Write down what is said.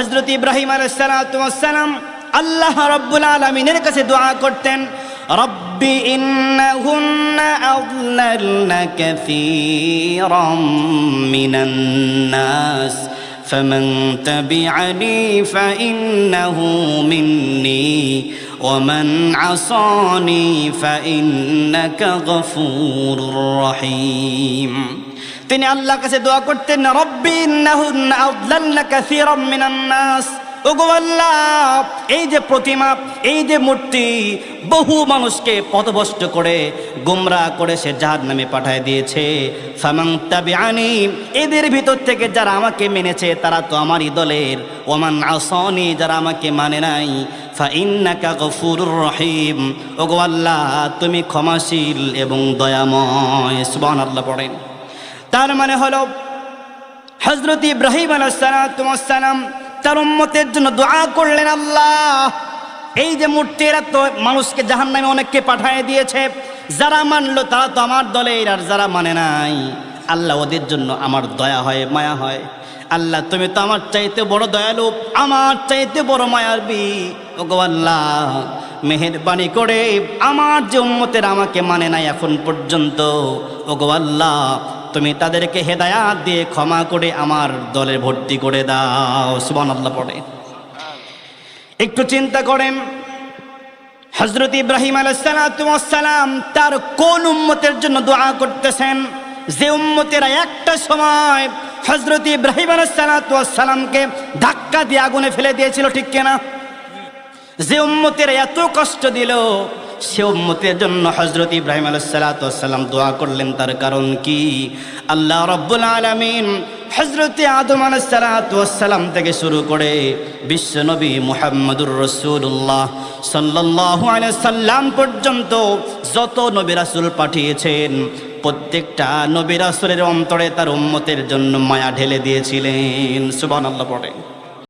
হজরত ইব্রাহিম আলাইসালাম আল্লাহ রব্বুল আলমিনের কাছে দোয়া করতেন রব্বি ইন্নাহুন্না আযলালনা কাসীরাম মিনান নাস فمن تبعني فإنه مني ومن عصاني فإنك غفور رحيم তিনি আল্লাহর কাছে দোয়া করতেন, রব্বি ইন্নাহুন্না আযলালনা কাসীরাম মিনান নাস। ওগো আল্লাহ, এই যে প্রতিমা, এই যে মূর্তি বহু মানুষকে পথভ্রষ্ট করে গুমরা করে সে জাহাজ নামে পাঠায় দিয়েছে। এদের ভিতর থেকে যারা আমাকে মেনেছে, তারা তো আমারই দলের। ওমান আসনি, যারা আমাকে মানে নাই, ফাইন্নাকা রহিম। ওগো আল্লাহ, তুমি ক্ষমাশীল এবং দয়াময়। সুবহানাল্লাহ পড়েন। তার মানে হলো হজরত ইব্রাহিম আলাইসালাম তার উম্মতের জন্য দোয়া করলেন আল্লাহ। এই যে মূর্তি, এরা তো মানুষকে জাহান নামে অনেককে পাঠিয়ে দিয়েছে। যারা মানলো তারা তো আমার দলের আর যারা মানে নাই। আল্লাহ ওদের জন্য আমার দয়া হয়, মায়া হয়। আল্লাহ, তুমি তো আমার চাইতে বড় দয়ালু, আমার চাইতে বড় মায়াবী। ওগো আল্লাহ, মেহেরবানি করে আমার যে উম্মতের আমাকে মানে নাই এখন পর্যন্ত। ওগো আল্লাহ তুমি তাদেরকে হেদায়াত দিয়ে ক্ষমা করে আমার দলে ভর্তি করে দাও। সুবান আল্লাহ পড়ে। একটু চিন্তা করেন হজরত ইব্রাহিম আলাইসালাম তার কোন উম্মতের জন্য দোয়া করতেছেন? যে উম্মতেরা একটা সময় হজরত ইব্রাহিম আলাইসালামকে ধাক্কা দিয়ে আগুনে ফেলে দিয়েছিল, ঠিক কেনা? যে উম্মতেরা এত কষ্ট দিল সে উম্মতের জন্য হজরত ইব্রাহিম আলাইসালাম দোয়া করলেন, তার কারণ কি? আল্লাহ রব্বুল আলমিন হজরত আদম আলাইসালাম থেকে শুরু করে বিশ্ব বিশ্বনবী মুহাম্মদুর রসুল্লাহ সাল্লাহ সাল্লাম পর্যন্ত যত নবী রাসুল পাঠিয়েছেন, প্রত্যেকটা নবী রাসুলের অন্তরে তার উম্মতের জন্য মায়া ঢেলে দিয়েছিলেন। সুবান আল্লাহ পড়ে।